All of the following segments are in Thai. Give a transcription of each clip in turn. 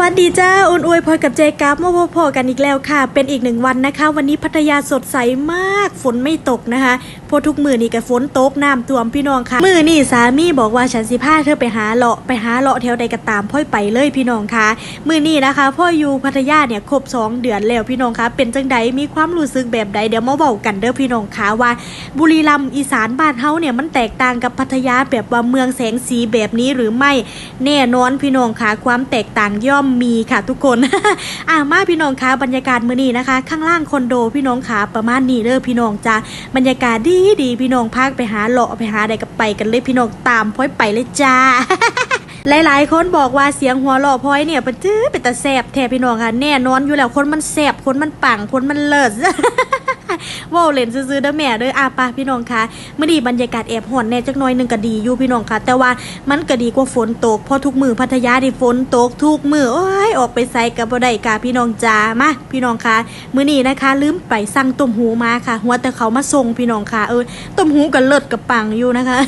วัสดีจ้าอุ่นอวยพรกับเจกับมาพบกันอีกแล้วค่ะ เป็นอีกหนึ่งวันนะคะ วันนี้พัทยาสดใสมากฝนไม่ตกนะคะเพราะทุกมือนี่กับฝนตกน้ำท่วมพี่น้องค่ะมือนี่สามีบอกว่าฉันสิพาเธอไปหาเลาะไปหาเลาะแถวใดก็ตามพ่อยไปเลยพี่น้องค่ะมือนี่นะคะ พ่ออยู่พัทยาเนี่ยครบสองเดือนแล้วพี่น้องค่ะเป็นจังใดมีความรู้สึกแบบใดเดี๋ยวมาเบากันเด้อพี่น้องค่ะว่า บุรีรัมย์อีสานบ้านเฮาเนี่ยมันแตกต่างกับพัทยาแบบว่าเมืองแสงสีแบบนี้หรือไม่แน่นอนพี่น้องค่ะความแตกต่างย่อมมีค่ะทุกคนอ่ามาพี่น้องค่ะบรรยากาศมื้อนี้นะคะ ข้างล่างคอนโดพี่น้องค่ะประมาณนี้เด้อพี่น้องจ้าบรรยากาศดีดีพี่น้องพักไปหาเลาะไปหาใดก็ไปกันเลยพี่น้องตามพ้อยไปเลยจ้าหลายๆ คนบอกว่าเสียงหัวหล่อพลอยเนี่ยเป็นจื้อเป็นตาแสบแทบพี่น้องค่ะแน่นอนอยู่แล้วคนมันแสบคนมันปังคนมันเลิศ ว้าเล่นซื่อๆเด้อแม่เด้ออาปาพี่น้องค่ะเมื่อดีบรรยากาศแอบห่อนแน่จักน่อยหนึงก็ดีอยู่พี่น้องค่ะแต่ว่ามันก็ดีกว่าฝนตกเพราะทุกมือพัทยาที่ฝนตกทุกมือโอ้ยออกไปไสกับบ่ได้ค่ะพี่น้องจ้ามาพี่น้องค่ะมื้อนี้นะคะ ลืมไปสั่งต้มหูมาค่ะ หัวแต่เขามาส่งพี่น้องค่ะเออต้มหูก็เลิศกับปังอยู่นะคะ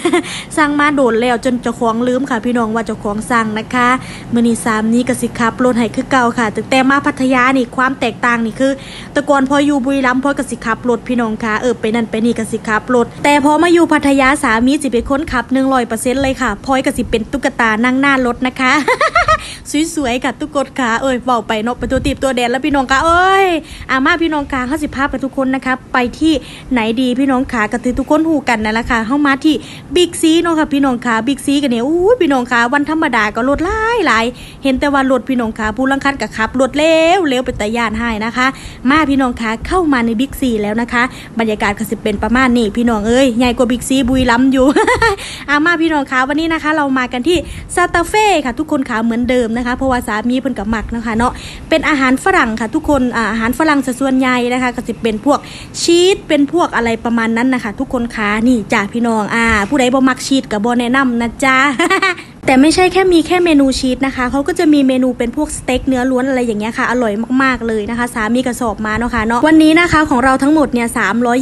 สั่งมาโดนแล้วจนเจ้าของลืมค่ะ พี่น้องว่าเจ้าของสั่งนะคะมื้อนี้สามนี้ก็สิขับรถให้คือเก่าค่ะแต่มาพัทยานี่ความแตกต่างนี่คือต่ก่อนพออยู่บุรีรัมย์พอยก็สิขับรถพี่น้องคะเออไปนั่นไปนี่ก็สิขับรถแต่พอมาอยู่พัทยาสามีสิเป็นคนขับ100%เลยค่ะพลอยก็สิเป็นตุ๊กตานั่งหน้ารถนะคะ สวยๆค่ะทุกคนค่ะเอ้ยเบาไปเนาะไปตัวตีบตัวแดนแล้วพี่น้องคะเอ้ยอามาพี่น้องคะเขาสิพาไปทุกคนนะคะไปที่ไหนดีพี่น้องค่ะกระตือทุกคนหูกันนั่นแหละค่ะเข้ามาที่บิ๊กซีเนาะค่ะพี่น้องค่ะบิ๊กซีกันเนี่ยอู้พี่น้องค่ะวันธรรมดาก็รถหลายหลายเห็นแต่ว่ารถพี่น้องค่ะผู้ลังคันกับขับรถเร็วเร็วเป็นตะยานให้นะคะ มาพี่น้องค่ะเข้ามาในบิ๊กซีแล้วนะคะ บรรยากาศก็สิเป็นประมาณนี้พี่น้องเอ้ยใหญ่กว่าบิ๊กซีบุรีรัมย์อยู่อามาพี่น้องคะวันนี้นะคะ เรามากันที่ซาตาเฟ่ค่ะ ทุกคนคะเหมือนเดิมนะคะเพราะว่าสามีเพิ่นกับหมักนะคะเนาะเป็นอาหารฝรั่งค่ะทุกคนอาหารฝรั่งซะส่วนใหญ่นะคะก็จะเป็นพวกชีสเป็นพวกอะไรประมาณนั้นนะคะ ทุกคนค่ะนี่จ้าพี่น้องอ่า ผู้ใดบ่มักชีสกับบ่แนะนำนะจ๊ะ แต่ไม่ใช่แค่มีแค่เมนูชีสนะคะเขาก็จะมีเมนูเป็นพวกสเต็กเนื้อล้วนอะไรอย่างเงี้ยค่ะ อร่อยมากๆเลยนะคะ สามีกระสอบมาเนาะค่ะเนาะวันนี้นะคะของเราทั้งหมดเนี่ย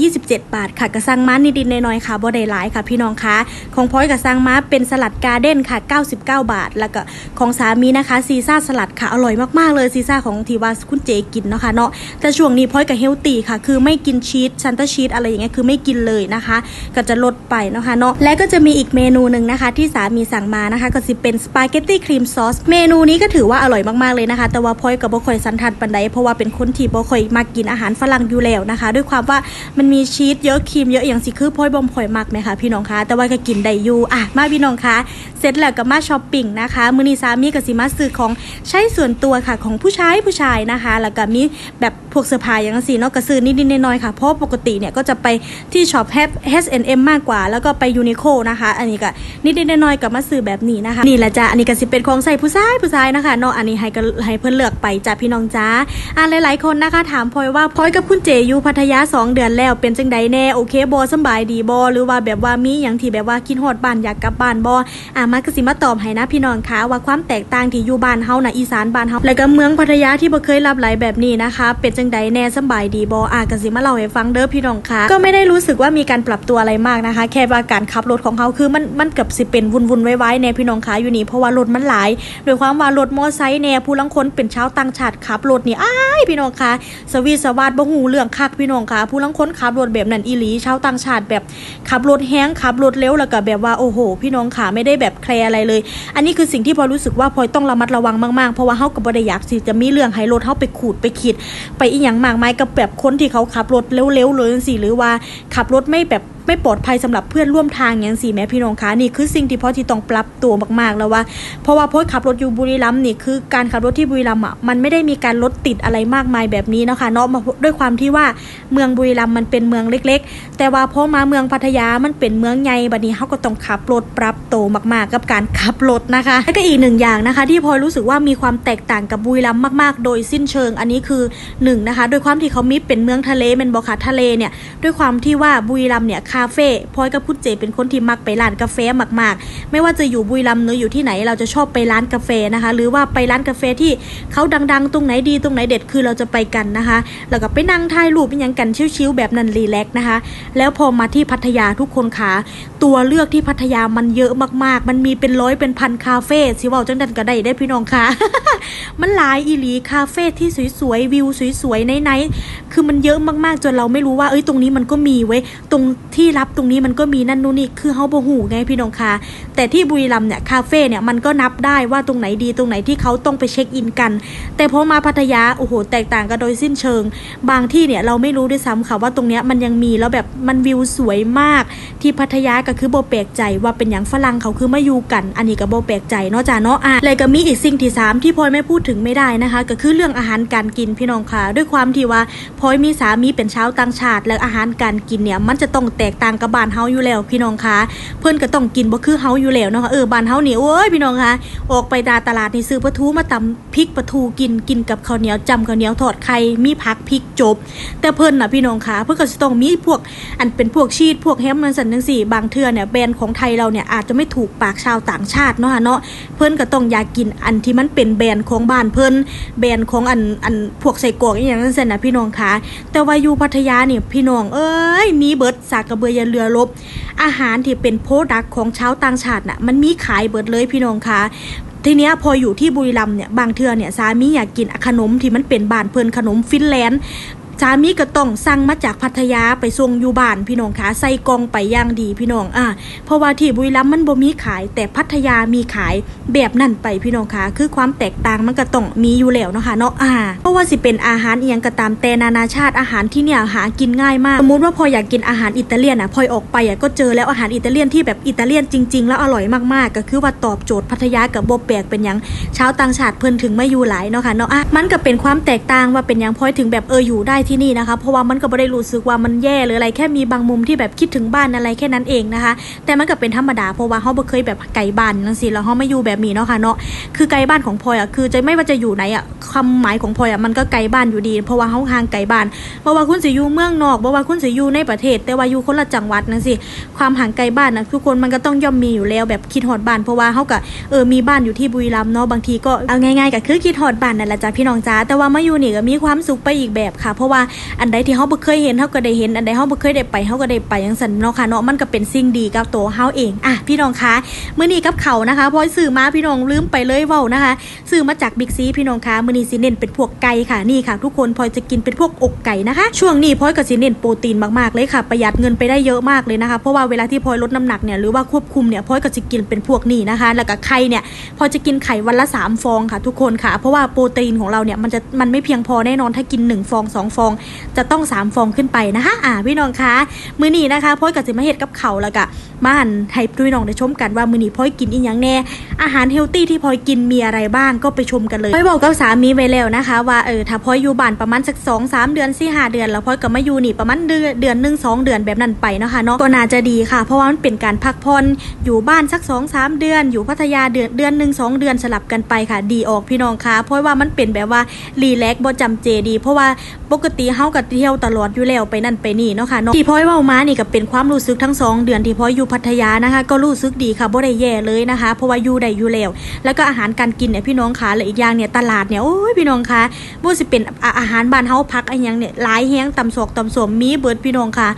327บาทค่ะกระซังม้านิดๆน้อยๆค่ะบ่ได้หลายค่ะ พี่น้องคะของพอยกระซังม้าเป็นสลัดการ์เด้นค่ะ 99 บาท แล้วก็ของสามีนะคะซีซ่าสลัดค่ะอร่อยมากๆเลยซีซ่าของทีว่าคุณเจกินเนาะค่ะเนาะแต่ช่วงนี้พอยกับเฮลตี้ค่ะ คือไม่กินชีสซันต้าชีสอะไรอย่างเงี้ยคือไม่กินเลยนะคะ ก็จะลดไปเนาะค่ะเนาะและก็จะมีอีกเมนูหนึ่งนะคะ ที่สามีสั่งมานะคะก็สิเป็นสปาเกตตี้ครีมซอสเมนูนี้ก็ถือว่าอร่อยมากๆเลยนะคะ แต่ว่าพอยกับบ่ค่อยสันทัดปันใดเพราะว่าเป็นคนที่บ่ค่อยมากินอาหารฝรั่งอยู่แล้วนะคะ ด้วยความว่ามันมีชีสเยอะครีมเยอะอย่างสิคือพอยบ่ค่อยมักไหมคะพี่น้องคะแต่ว่าก็กินได้อยู่อะมาพี่น้องคะเสร็จแล้วก็มาช้อปปิ้งนะคะมือนี้สามีก็สิมาซื้อของใช้ส่วนตัวค่ะของผู้ชายผู้ชายนะคะ แล้วก็มีแบบพวกเสื้อผ้าอย่างนั้นสิเนาะก็ซื้อนิดๆน้อยๆค่ะเพราะปกติเนี่ยก็จะไปที่ช็อป H&M มากกว่า แล้วก็ไปยูนิโคนะคะ อันนี้ก็นิดๆน้อยๆกับมาซื้อแบบนี้นะคะ นี่แหละจ้ะอันนี้ก็สิเป็นของใส่ผู้ชายผู้ชายนะคะเนาะอันนี้ให้ก็ให้เพิ่นเลือกไปจ้ะพี่น้องจ้าอ่าหลายๆคนนะคะ ถามพลอยว่าพลอยกับคุณเจอยู่พัทยา 2 เดือนแล้วเป็นจังใดแน่โอเคบ่สบายดีบ่หรือว่าแบบว่ามีอย่างที่แบบว่าคิดฮอดบ้านอยากกลับบ้านบ่อ่ามาก็สิมาตอบให้นะพี่น้องคะว่าความแตกต่างที่อยู่บ้านเฮานะอีสานบ้านเฮาแล้วก็เมืองพัทยาที่บ่เคยรับไหลแบบนี้นะคะ เป็นจังใดแน่สบายดีบ่อ่าก็สิมาเล่าให้ฟังเด้อพี่น้องคะก็ไม่ได้รู้สึกว่ามีการปรับตัวอะไรมากนะคะ แค่ว่าการขับรถของเขาคือมันมันเกือบสิเป็นวุ่นๆไว้ๆแน่พี่น้องคะอยู่นี่เพราะว่ารถมันหลายโดยความว่ารถมอไซค์แน่ผู้ลังคนเป็นชาวต่างชาติขับรถนี่อ้ายพี่น้องคะสวีสวัสดบ่ฮู้เรื่องคักพี่น้องคะผู้ลังคนขับรถแบบนั้นอีหลีชาวต่างชาติแบบขับรถแห้งขับรถเร็วแล้วก็แบบว่าโอ้โห พี่น้องคะไม่ได้แบบแคร์อะไรเลย อันนี้คือสิ่งที่พอรู้สึกว่าพลอยต้องระมัดระวังมากๆ เพราะว่าเฮาก็บ่ได้อยากสิจะมีเรื่องให้รถเฮาไปขูดไปขีดไปอีหยังมากมายกับแบบคนที่เขาขับรถเร็วๆเลยสิหรือว่าขับรถไม่แบบ ไม่ปลอดภัยสำหรับเพื่อนร่วมทางอย่างสี่แม่พี่น้องคะนี่คือสิ่งที่พ่อที่ต้องปรับตัวมากๆแล้วว่า เพราะว่าพ่อขับรถอยู่บุรีรัมย์นี่คือการขับรถที่บุรีรัมย์อะมันไม่ได้มีการรถติดอะไรมากมายแบบนี้นะคะเนาะมาด้วยความที่ว่าเมืองบุรีรัมย์มันเป็นเมืองเล็ก ๆ แต่ว่าพอมาเมืองพัทยามันเป็นเมืองใหญ่บัดนี้เขาก็ต้องขับรถปรับตัวมากๆ กับการขับรถนะคะแล้วก็อีกหนึ่งอย่างนะคะ ที่พลอยรู้สึกว่ามีความแตกต่างกับบุรีรัมย์มากๆ โดยสิ้นเชิงอันนี้คือหนึ่งนะคะด้วยความที่เขามีเป็นเมืองทะเลเป็นบอกค่ะทะเลเนี่ยด้วยความที่ว่าบุรีรัมย์เนี่ยคาเฟ่พลอยกับพุทเจเป็นคนที่มักไปร้านกาแฟมากๆ ไม่ว่าจะอยู่บุรีรัมย์หรืออยู่ที่ไหนเราจะชอบไปร้านกาแฟนะคะ หรือว่าไปร้านกาแฟที่เขาดังๆ ตรงไหนดีตรงไหนเด็ดคือเราจะไปกันนะคะ แล้วก็ไปนั่งถ่ายรูปเป็นย่างกันชิวๆแบบนั้นรีแลกซ์นะคะ แล้วพอมาที่พัทยาทุกคนคะตัวเลือกที่พัทยามันเยอะมากๆ มันมีเป็นร้อยเป็นพันคาเฟ่สิว่าจังดันก็ได้ได้พี่น้องค่ะ มันหลายอีหลีคาเฟ่ที่สวยๆวิวสวยๆในๆคือมันเยอะมากๆจนเราไม่รู้ว่าเอ้ยตรงนี้มันก็มีเว้ยตรงที่รับตรงนี้มันก็มีนั่นนู่นนี่คือเฮาบ่หูไงพี่น้องค่ะแต่ที่บุรีรัมย์เนี่ยคาเฟ่เนี่ยมันก็นับได้ว่าตรงไหนดีตรงไหนที่เขาต้องไปเช็คอินกัน แต่พอมาพัทยาโอ้โหแตกต่างกันโดยสิ้นเชิง บางที่เนี่ยเราไม่รู้ด้วยซ้ำค่ะว่าตรงเนี้ยมันยังมีแล้วแบบมันวิวสวยมาก ที่พัทยาก็คือโบแปลกใจว่าเป็นอย่างฝรั่งเขาคือมาอยู่กัน อันนี้ก็โบแปลกใจเนาะจ้าเนาะอะเลยก็มีอีกสิ่งที่สามที่พลอยไม่พูดถึงไม่ได้นะคะ ก็คือเรื่องอาหารการกินพี่น้องค่ะ ด้วยความที่ว่าพอยมีสามีเป็นชาวต่างชาติ และอาหารการกินเนี่ยมันจะต้องแตกต่างกับบ้านเฮาอยู่แล้ว พี่น้องค่ะเพื่อนก็ต้องกินบ่คือเฮาอยู่แล้วเนาะคะเออบ้านเฮานี่โอ้ยพี่น้องค่ะออกไปตาตลาดนี่ซื้อปลาทูมาตำพริกปลาทูกินกินกับข้าวเหนียวจำข้าวเหนียวทอดไข่มีผักพริกจบ แต่เพิ่อนน่ะพี่น้องค่ะเพิ่อนก็จะต้องมีพวกอันเป็นพวกชีสพวกแฮมมันสันจังสี่บางเทื่อเนี่ยแบรนด์ของไทยเราเนี่ยอาจจะไม่ถูกปากชาวต่างชาติเนาะคะเนาะเพิ่อนก็ต้องอยากกินอันที่มันเป็นแบรนด์ของของบ้านเพิ่นแบรนด์ของอันอันพวกใส่กรอกอหย่างนั้นเส้นนะพี่น้องค่ะแต่ว่าอยู่พัทยาเนี่ยพี่น้องเอ้ยมีเบิดสากกระเบือยันเรือลบอาหารที่เป็นโปรดักของชาวต่างชาติน่ะมันมีขายเบิดเลยพี่น้องค่ะทีเนี้ยพออยู่ที่บุรีรัมย์เนี่ยบางเทือเนี่ยสามีอยากกินขนมที่มันเป็นบานเพลินขนมฟินแลนด์ สามีก็ต้องสั่งมาจากพัทยาไปส่งอยู่บ้านพี่น้องคะใส่กองไปย่างดีพี่น้องอะเพราะว่าที่บุรีรัมย์มันบ่มีขาย แต่พัทยามีขายแบบนั่นไปพี่น้องคะคือความแตกต่างมันก็ต้องมีอยู่แล้วเนาะค่ะเนาะอ่าเพราะว่าสิเป็นอาหารเอียงก็ตามแต่นานาชาติอาหารที่เนี่ยหากินง่ายมากสมมติว่าพออยากกินอาหารอิตาเลียนอะพลอยออกไปอะก็เจอแล้วอาหารอิตาเลียนที่แบบอิตาเลียนจริง ๆ แล้วอร่อยมากๆ ก็คือว่าตอบโจทย์พัทยากับโบแปลกเป็นหยังชาวต่างชาติเพิ่นถึงไม่อยู่หลายเนาะค่ะเนาะอะมันก็เป็นความแตกต่างว่าเป็นหยังพลอยถึงแบบเอออยู่ได้ที่นี่นะคะ เพราะว่ามันก็ไม่ได้รู้สึกว่ามันแย่หรืออะไรแค่มีบางมุมที่แบบคิดถึงบ้านอะไรแค่นั้นเองนะคะ แต่มันก็เป็นธรรมดาเพราะว่าเฮาเคยแบบไกลบ้านจังซี่แล้วเฮาไม่อยู่แบบนี้เนาะค่ะเนาะคือไกลบ้านของพลอยอะคือจะไม่ว่าจะอยู่ไหนอะความหมายของพลอยอะมันก็ไกลบ้านอยู่ดี เพราะว่าเฮาห่างไกลบ้านเพราะว่าคุณสิอยู่เมืองนอกเพราะว่าคุณสิอยู่ในประเทศ แต่ว่าอยู่คนละจังหวัดนั่นสิความห่างไกลบ้านนะทุกคนมันก็ต้องย่อมมีอยู่แล้วแบบคิดฮอดบ้านเพราะว่าเฮาก็เออมีบ้านอยู่ที่บุรีรัมย์เนาะบางทีก็เอาง่ายๆก็คือคิดฮอดบ้านนั่นแหละจ้ะพี่น้องจ้าแต่ว่ามาอยู่นี่ก็มีความสุขไปอีกแบบค่ะเพราะว่าอันใดที่เฮาบ่เคยเห็นเฮาก็ได้เห็น อันใดเฮาบ่เคยได้ไปเฮาก็ได้ไปจังซั่นเนาะค่ะเนาะมันก็เป็นสิ่งดีกับตัวเฮาเองอะพี่น้องคะมื้อนี้กับเขานะคะพลอยซื้อมาพี่น้องลืมไปเลยเว้านะคะซื้อมาจากบิ๊กซีพี่น้องคะมื้อนี้สิเน้นเป็นพวกไก่ค่ะนี่ค่ะ ทุกคนพลอยจะกินเป็นพวกอกไก่นะคะ ช่วงนี้พลอยก็สิเน้นโปรตีนมากๆเลยค่ะ ประหยัดเงินไปได้เยอะมากเลยนะคะ เพราะว่าเวลาที่พลอยลดน้ำหนักเนี่ยหรือว่าควบคุมเนี่ยพลอยก็จะกินเป็นพวกนี้นะคะ แล้วก็ไข่เนี่ยพลอยจะกินไข่วันละสามฟองค่ะ ทุกคนค่ะ เพราะว่าโปรตีนของเราเนี่ยมันจะมันไม่เพียงพอแน่นอนถ้ากินหนึ่งฟองสององจะต้องสามฟองขึ้นไปนะคะอ่าพี่น้องคะมื้อนี้นะคะพลอยก็สิมาเฮ็ดกับเขาแล้วก็มาหันให้พี่น้องได้ชมกันว่ามื้อนี้พลอยกินอีหยังแน่ อาหารเฮลตี้ที่พลอยกินมีอะไรบ้างก็ไปชมกันเลยพลอยบอกกับสามีไว้แล้วนะคะ ว่าเออถ้าพลอยอยู่บ้านประมาณสักสองสามเดือนสี่ห้าเดือนแล้วพลอยก็มาอยู่นี่ประมาณเดือนเดือนหนึ่งสองเดือนแบบนั้นไปเนาะคะเนาะก็น่าจะดีค่ะ เพราะว่ามันเป็นการพักผ่อนอยู่บ้านสักสองสามเดือน อยู่พัทยาเดือนเดือนหนึ่งสองเดือนสลับกันไปค่ะ ดีออกพี่น้องคะเพราะว่ามันเป็นแบบว่ารีแลกซ์บ่จำเจดี เพราะว่าปกติเฮาก็เที่ยวตลอดอยู่แล้วไปนั่นไปนี่เนาะค่ะเนาะที่พลอยเว้ามานี่ก็เป็นความรู้สึกทั้งสองเดือนที่พลอยอยู่พัทยานะคะ ก็รู้สึกดีค่ะบ่ได้แย่เลยนะคะ เพราะว่าอยู่ได้อยู่แล้วแล้วก็อาหารการกินเนี่ยพี่น้องคะและอีกอย่างเนี่ยตลาดเนี่ยโอ้ยพี่น้องคะบ่สิเป็นอาอาหารบ้านเฮาพักอะไรย่างเนี่ยหลายแฮงตำศอกตำสวมมีเบิดพี่น้องค่ะ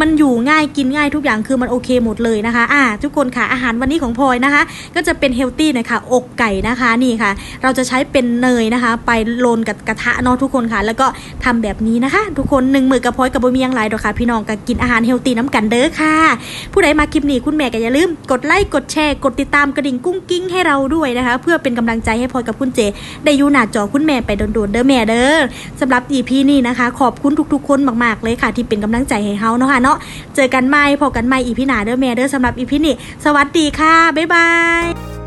มันอยู่ง่ายกินง่ายทุกอย่างคือมันโอเคหมดเลยนะคะอ่าทุกคนค่ะอาหารวันนี้ของพลอยนะคะ ก็จะเป็นเฮลตี้น่อยค่ะอกไก่นะคะนี่ค่ะ เราจะใช้เป็นเนยนะคะ ไปโรนกับกระทะเนาะทุกคนค่ะ แล้วก็ทำแบบนี้นะคะทุกคนหนึ่งมือกับพอยกับบ่มียังหลายดอกค่ะพี่น้องก็กินอาหารเฮลตี้น้ำกันเด้อค่ะ ผู้ใดมาคลิปนี้คุณแม่ก็อย่าลืม กดไลค์กดแชร์กดติดตามกระดิ่งกุ้งกิ้งให้เราด้วยนะคะ เพื่อเป็นกำลังใจให้พลอยกับคุณเจ ได้อยู่หน้าจอคุณแม่ไปโดนๆเด้อแม่เด้อสำหรับ EP นี้นะคะ ขอบคุณทุกๆ คนมากๆเลยค่ะ ที่เป็นกำลังใจให้เฮาเนาะค่ะเนาะเจอกันใหม่พบกันใหม่ EP หน้าเด้อแม่เด้อสำหรับ EP นี้สวัสดีค่ะบ๊ายบาย